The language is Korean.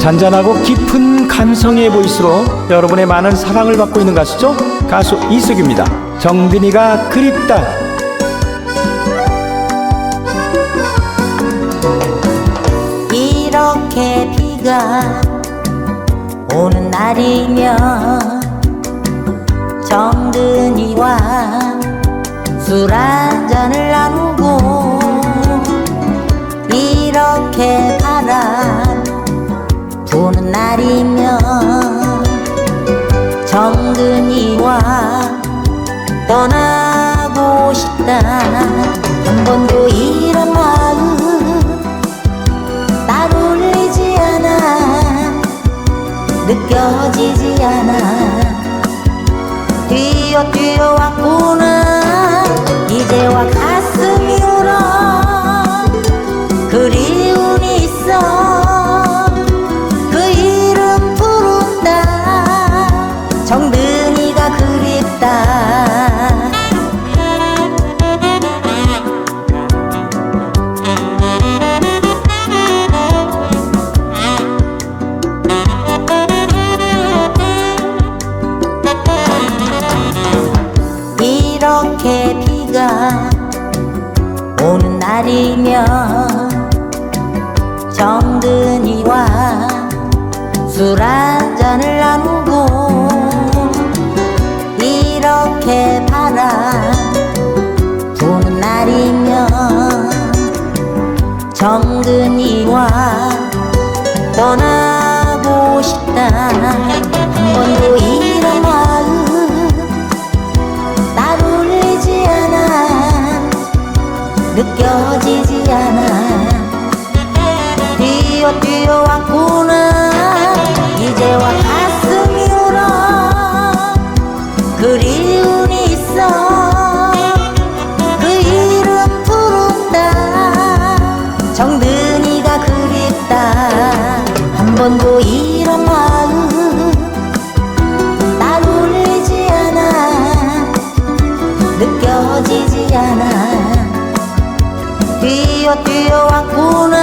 잔잔하고 깊은 감성의 보이스로 여러분의 많은 사랑을 받고 있는 가수죠? 가수 이숙입니다. 정든이가 그립다. 이렇게 비가 오는 날이면 정든이와 술 한잔을 나누고 이렇게 느껴지지 않아. 뛰어 뛰어 왔구나. 이제와 가슴이 울어. 그리움이 있어. 그 이름 부른다. 정든이가 그립다 이렇게 비가 오는 날이면 정든이와 술 한잔을 나누고 이렇게 바람 부는 날이면 정든이와 떠나고 싶다. 한 번도 이런 마음 번도 이런 마음 날 울리지 않아. 느껴지지 않아. 뛰어 뛰어 왔구나